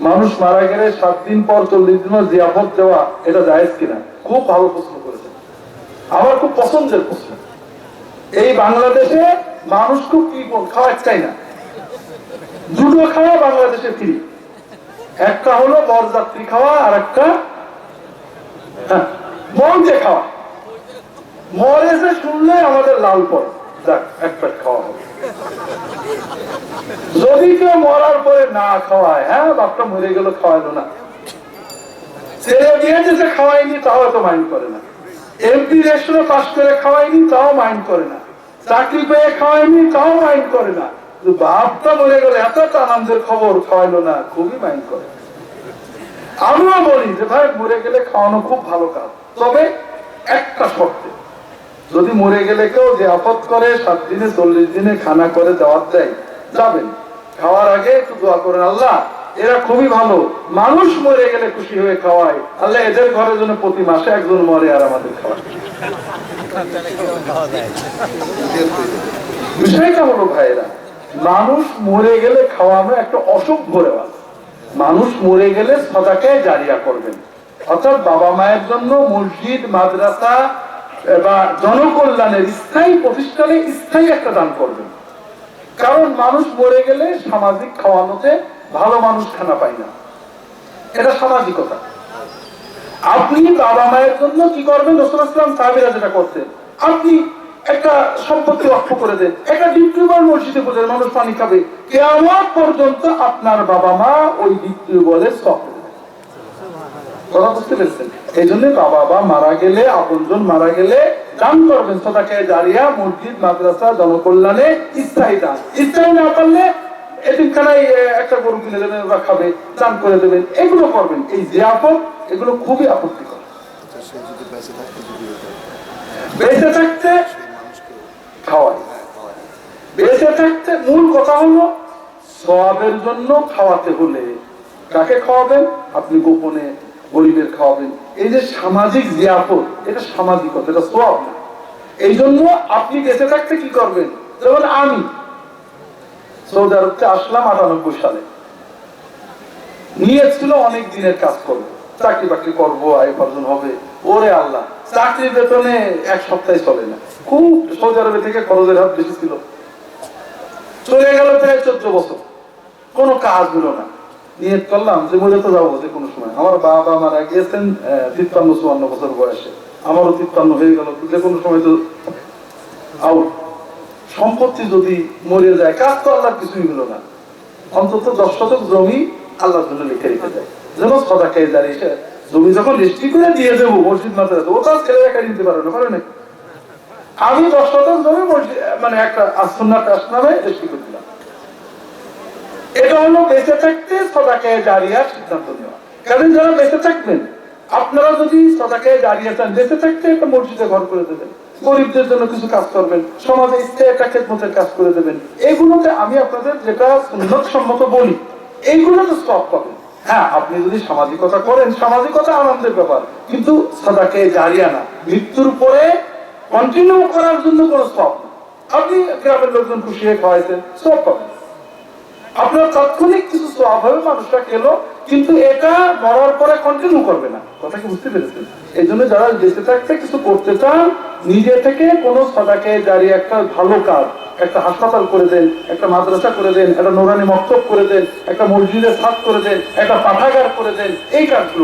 মানুষ মারা গেলে সাত দিন পর চল্লিশ দিন পর জিয়াফত দেওয়া এটা জায়েজ কিনা? খুব ভালো প্রশ্ন করেছেন। আমার খুব পছন্দের প্রশ্ন। এই বাংলাদেশে মানুষ খুব কি খাওয়া চাই না। দুটো খাওয়া বাংলাদেশে ফ্রি একটা হলো বরযাত্রী খাওয়া আর একটা হ্যাঁ, মঞ্চে খাওয়া। মরেছে শুনলে আমাদের লাল পড়ে। যদি কেউ মরার পরে না খাওয়ায় হ্যাঁ বাপটা মরে গেল খাওয়াইলো না। ছেলে বিয়ে যেতে খাওয়াইনি তাও তো মাইন্ড করে না। এমপি রেস্টুরেন্ট পাস করে খাওয়াইনি তাও মাইন্ড করে না। চাকরি পেয়ে খাওয়াইনি তাও মাইন্ড করে না। বাপটা মরে গেলে, এত আনন্দের খবর খাওয়াইলো না, খুবই মাইন্ড করে। আমিও বলি যে ভাই, মরে গেলে খাওয়ানো খুব ভালো কাজ। তবে একটা শর্তে যদি মরে গেলে কেউ যে আপদ করে, সাত দিনে, চল্লিশ দিনে খানা করে দেওয়ার দেয়, যাবেন। খাওয়ার আগে একটু দোয়া করেন, আল্লাহ, এরা খুবই ভালো। মানুষ মরে গেলে খুশি হয়ে খাওয়ায়। আল্লাহ এদের ঘরের জন্য প্রতি মাসে একজন মরে আর আমাদের খাওয়ায়। বিষয়টা হলো ভাইরা মানুষ মরে গেলে খাওয়ানো একটা অসভ্য রেওয়াজ। মানুষ মরে গেলে সদাকে জারিয়া করবেন। অর্থাৎ বাবা মায়ের জন্য মসজিদ, মাদ্রাসা বা জনকল্যাণের স্থায়ী প্রতিষ্ঠানে স্থায়ী একটা দান করবেন। কারণ মানুষ মরে গেলে সামাজিক খাওয়ানোতে ভালো মানুষ খানা পায় না। এটা সামাজিকতা। আপনি বাবা মায়ের জন্য কি করবেন? রসুল ইসলাম সাহেবেরা যেটা করতেন, আপনি একটা সম্পত্তি লক্ষ্য করে দেন, একটা ডিপ্টিউবল মসজিদে বোঝেন মানুষ পানি খাবে। কেমন পর্যন্ত আপনার বাবা মা ওই ডিপ্টিউবলের সব কথা বুঝতে পেরেছেন? এই জন্য বাবা বা মারা গেলে, আপনজন মারা গেলে দান করবেন। সদাকে জারিয়া মসজিদ, মাদ্রাসা, জনকল্যাণে স্থায়ী দান। স্থায়ী না পারলে একটা খাবে করে দেবেন, এগুলো করবেন। এই যে এগুলো খুবই আপত্তিকর। বেঁচে থাকতে বেঁচে থাকতে মূল কথা হলো সবের জন্য খাওয়াতে হলে কাকে খাওয়াবেন? আপনি গোপনে গরিবের খাওয়াবেন এই যে সামাজিক জিয়াপত এটা সামাজিকতা, এটা সব এই জন্য আপনি বেঁচে থাকতে কি করবেন? যেমন আমি সৌদি আরবতে আসলাম আটানব্বই সালে। নিয়ে ছিল অনেক দিনের কাজ করব। চাকরি বাকরি করব, আয় উপার্জন হবে। ওরে আল্লাহ, চাকরি বেতনে এক সপ্তাহে চলে না। খুব সৌদি আরবে থেকে খরচের হাত বেশি ছিল। চলে গেল প্রায় চোদ্দ বছর। কোনো কাজ হলো না। নিয়ত করলাম যে মরে তো যাব যে কোনো সময়। আমার বাবা মারা গিয়েছেন তিপ্পান্ন চুয়ান্ন বছর বয়সে। আমারও তিপ্পান্ন হয়ে গেল, যে কোনো সময় তো আউট সম্পত্তি যদি মরে যায়, কাজ তো আল্লাহ কিছুই হলো না। অন্তত দশ শতক জমি আল্লাহর জন্য লিখে রেখে দেয়। যেন সদা খেয়ে দাঁড়িয়ে জমি যখন রেজিস্ট্রি করে দিয়ে দেবো, মসজিদ মাত্রা ও তো আর ছেলে একা নিতে পারে না পারে না। আমি দশ শতক জমি মানে একটা আসন্না ট্রাস্ট নামে করে দিলাম। এটা হলো বেঁচে থাকতে সদাকে জারিয়ার সিদ্ধান্ত নেওয়া। কারণ যারা বেঁচে থাকবেন, আপনারা যদি সদাকে জারিয়া চান, বেঁচে থাকতে একটা মসজিদে ঘর করে দেবেন। গরিবদের জন্য কিছু কাজ করবেন, সমাজে স্থায়ী একটা খেদমতের কাজ করে দেবেন। এইগুলোতে আমি আপনাদের যেটা উন্নত সম্মত বলি এইগুলোতে সব পাবেন। হ্যাঁ আপনি যদি সামাজিকতা করেন, সামাজিকতা আনন্দের ব্যাপার, কিন্তু সদাকে জারিয়া না। মৃত্যুর পরে কন্টিনিউ করার জন্য কোনো না আপনি গ্রামের লোকজন খুশি হয়ে খাওয়াইছেন সব পাবেন। আপনার কিছু মানুষটা খেলো, কিন্তু এটা মরার পরে কন্টিনিউ করবে না। কথা কি বুঝতে পেরেছেন? এই জন্য যারা বেঁচে থাকতে কিছু করতে চান, নিজে থেকে কোনো সদাকে জারি একটা ভালো কাজ, একটা হাসপাতাল করে দেন, একটা মাদ্রাসা করে দেন, একটা নোরানি মক্তব করে দেন, একটা মসজিদের ছাদ করে দেন, একটা পাঠাগার করে দেন, এই কাজগুলো